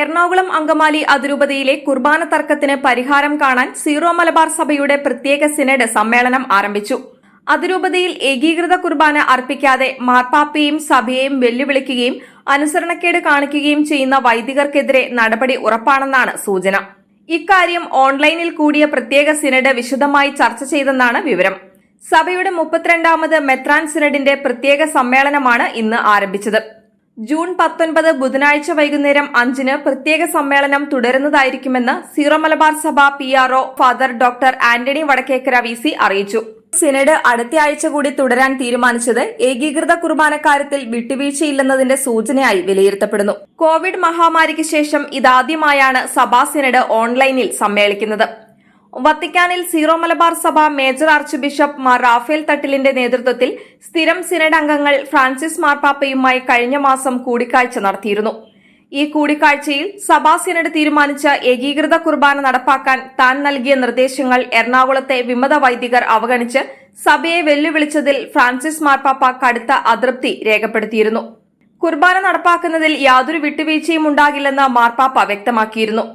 എറണാകുളം അങ്കമാലി അതിരൂപതയിലെ കുർബാന തർക്കത്തിന് പരിഹാരം കാണാൻ സീറോ മലബാർ സഭയുടെ പ്രത്യേക സിനഡ് സമ്മേളനം ആരംഭിച്ചു. അതിരൂപതയിൽ ഏകീകൃത കുർബാന അർപ്പിക്കാതെ മാർപ്പാപ്പയെയും സഭയെയും വെല്ലുവിളിക്കുകയും അനുസരണക്കേട് കാണിക്കുകയും ചെയ്യുന്ന വൈദികർക്കെതിരെ നടപടി ഉറപ്പാണെന്നാണ് സൂചന. ഇക്കാര്യം ഓൺലൈനിൽ കൂടിയ പ്രത്യേക സിനഡ് വിശദമായി ചർച്ച ചെയ്തെന്നാണ് വിവരം. സഭയുടെ മുപ്പത്തിരണ്ടാമത് മെത്രാൻ സിനഡിന്റെ പ്രത്യേക സമ്മേളനമാണ് ഇന്ന് ആരംഭിച്ചത്. ജൂൺ പത്തൊൻപത് ബുധനാഴ്ച വൈകുന്നേരം അഞ്ചിന് പ്രത്യേക സമ്മേളനം തുടരുന്നതായിരിക്കുമെന്ന് സീറോ മലബാർ സഭ P RO father doctor Antony Vadakkekara V C അറിയിച്ചു. സിനഡ് അടുത്ത ആഴ്ച കൂടി തുടരാൻ തീരുമാനിച്ചത് ഏകീകൃത കുർബാനക്കാര്യത്തിൽ വിട്ടുവീഴ്ചയില്ലെന്നതിന്റെ സൂചനയായി വിലയിരുത്തപ്പെടുന്നു. കോവിഡ് മഹാമാരിക്ക് ശേഷം ഇതാദ്യമായാണ് സഭാ സിനഡ് ഓൺലൈനിൽ സമ്മേളിക്കുന്നത്. വത്തിക്കാനിൽ Syro Malabar Sabha major archbishop Mar Raphael തട്ടിലിന്റെ നേതൃത്വത്തിൽ സ്ഥിരം സിനഡ് അംഗങ്ങൾ ഫ്രാൻസിസ് മാർപ്പാപ്പയുമായി കഴിഞ്ഞ മാസം കൂടിക്കാഴ്ച നടത്തിയിരുന്നു. ഈ കൂടിക്കാഴ്ചയിൽ സഭാ സിനഡ് തീരുമാനിച്ച ഏകീകൃത കുർബാന നടപ്പാക്കാൻ താൻ നൽകിയ നിർദ്ദേശങ്ങൾ എറണാകുളത്തെ വിമത വൈദികർ അവഗണിച്ച് സഭയെ വെല്ലുവിളിച്ചതിൽ ഫ്രാൻസിസ് മാർപ്പാപ്പ കടുത്ത അതൃപ്തി രേഖപ്പെടുത്തിയിരുന്നു. കുർബാന നടപ്പാക്കുന്നതിൽ യാതൊരു വിട്ടുവീഴ്ചയും ഉണ്ടാകില്ലെന്ന് മാർപ്പാപ്പ വ്യക്തമാക്കിയിരുന്നു.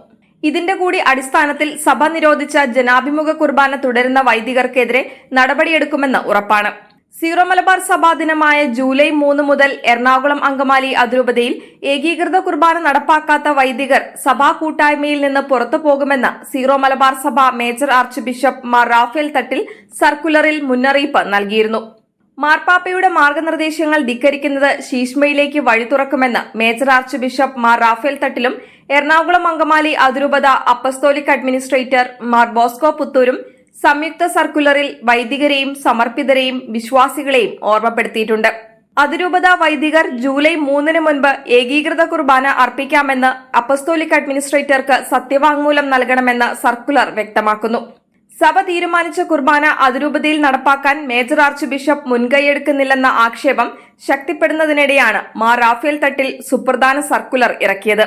ഇതിന്റെ കൂടി അടിസ്ഥാനത്തിൽ സഭ നിരോധിച്ച ജനാഭിമുഖ കുർബാന തുടരുന്ന വൈദികർക്കെതിരെ നടപടിയെടുക്കുമെന്ന് ഉറപ്പാണ്. സീറോ മലബാർ സഭാ ദിനമായ ജൂലൈ മൂന്ന് മുതൽ എറണാകുളം അങ്കമാലി അതിരൂപതയിൽ ഏകീകൃത കുർബാന നടപ്പാക്കാത്ത വൈദികർ സഭാ കൂട്ടായ്മയിൽ നിന്ന് പുറത്തു പോകുമെന്ന് സീറോ മലബാർ സഭ major archbishop Mar Raphael Thattil സർക്കുലറിൽ മുന്നറിയിപ്പ് നൽകിയിരുന്നു. മാർപ്പാപ്പയുടെ മാർഗനിർദ്ദേശങ്ങൾ ധിക്കരിക്കുന്നത് ശീഷ്മയിലേക്ക് വഴി തുറക്കുമെന്ന് major archbishop Mar Raphael തട്ടിലും എറണാകുളം അങ്കമാലി അതിരൂപത അപ്പസ്തോലിക് അഡ്മിനിസ്ട്രേറ്റർ മാർ ബോസ്കോ പുത്തൂരും സംയുക്ത സർക്കുലറിൽ വൈദികരെയും സമർപ്പിതരെയും വിശ്വാസികളെയും ഓർമ്മപ്പെടുത്തിയിട്ടുണ്ട്. അതിരൂപത വൈദികർ ജൂലൈ മൂന്നിന് മുൻപ് ഏകീകൃത കുർബാന അർപ്പിക്കാമെന്ന് അപ്പസ്തോലിക് അഡ്മിനിസ്ട്രേറ്റർക്ക് സത്യവാങ്മൂലം നൽകണമെന്ന് സർക്കുലർ വ്യക്തമാക്കുന്നു. സഭ തീരുമാനിച്ച കുർബാന അതിരൂപതയിൽ നടപ്പാക്കാൻ മേജർ ആർച്ച് ബിഷപ്പ് മുൻകൈയെടുക്കുന്നില്ലെന്ന ആക്ഷേപം ശക്തിപ്പെടുന്നതിനിടെയാണ് മാ റാഫേൽ തട്ടിൽ സുപ്രധാന സർക്കുലർ ഇറക്കിയത്.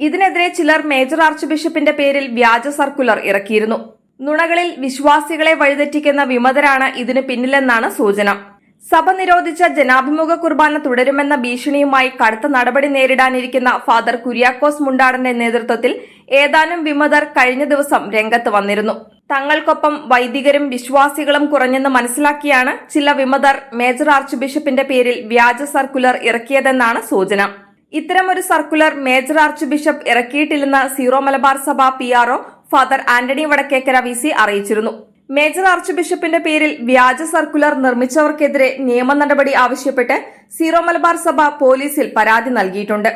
ഇതിനെതിരെ ചിലർ മേജർ ആർച്ച് ബിഷപ്പിന്റെ പേരിൽ വ്യാജ സർക്കുലർ ഇറക്കിയിരുന്നു. നുണകളിൽ വിശ്വാസികളെ വഴിതെറ്റിക്കുന്ന വിമതരാണ് ഇതിന് പിന്നിലെന്നാണ് സൂചന. സഭ നിരോധിച്ച ജനാഭിമുഖ കുർബാന തുടരുമെന്ന ഭീഷണിയുമായി കടുത്ത നടപടി നേരിടാനിരിക്കുന്ന ഫാദർ കുര്യാക്കോസ് മുണ്ടാടന്റെ നേതൃത്വത്തിൽ ഏതാനും വിമതർ കഴിഞ്ഞ ദിവസം രംഗത്ത് വന്നിരുന്നു. തങ്ങൾക്കൊപ്പം വൈദികരും വിശ്വാസികളും കുറഞ്ഞെന്ന് മനസ്സിലാക്കിയാണ് ചില വിമതർ മേജർ ആർച്ച് ബിഷപ്പിന്റെ പേരിൽ വ്യാജ സർക്കുലർ ഇറക്കിയതെന്നാണ് സൂചന. ഇത്തരമൊരു സർക്കുലർ മേജർ ആർച്ച് ബിഷപ്പ് ഇറക്കിയിട്ടില്ലെന്ന് സീറോ മലബാർ സഭ P father Antony Vadakkekara V C അറിയിച്ചിരുന്നു. മേജർ ആർച്ച് ബിഷപ്പിന്റെ പേരിൽ വ്യാജ സർക്കുലർ നിർമ്മിച്ചവർക്കെതിരെ നിയമ നടപടി ആവശ്യപ്പെട്ട് സീറോ മലബാർ സഭ പോലീസിൽ പരാതി നൽകിയിട്ടുണ്ട്.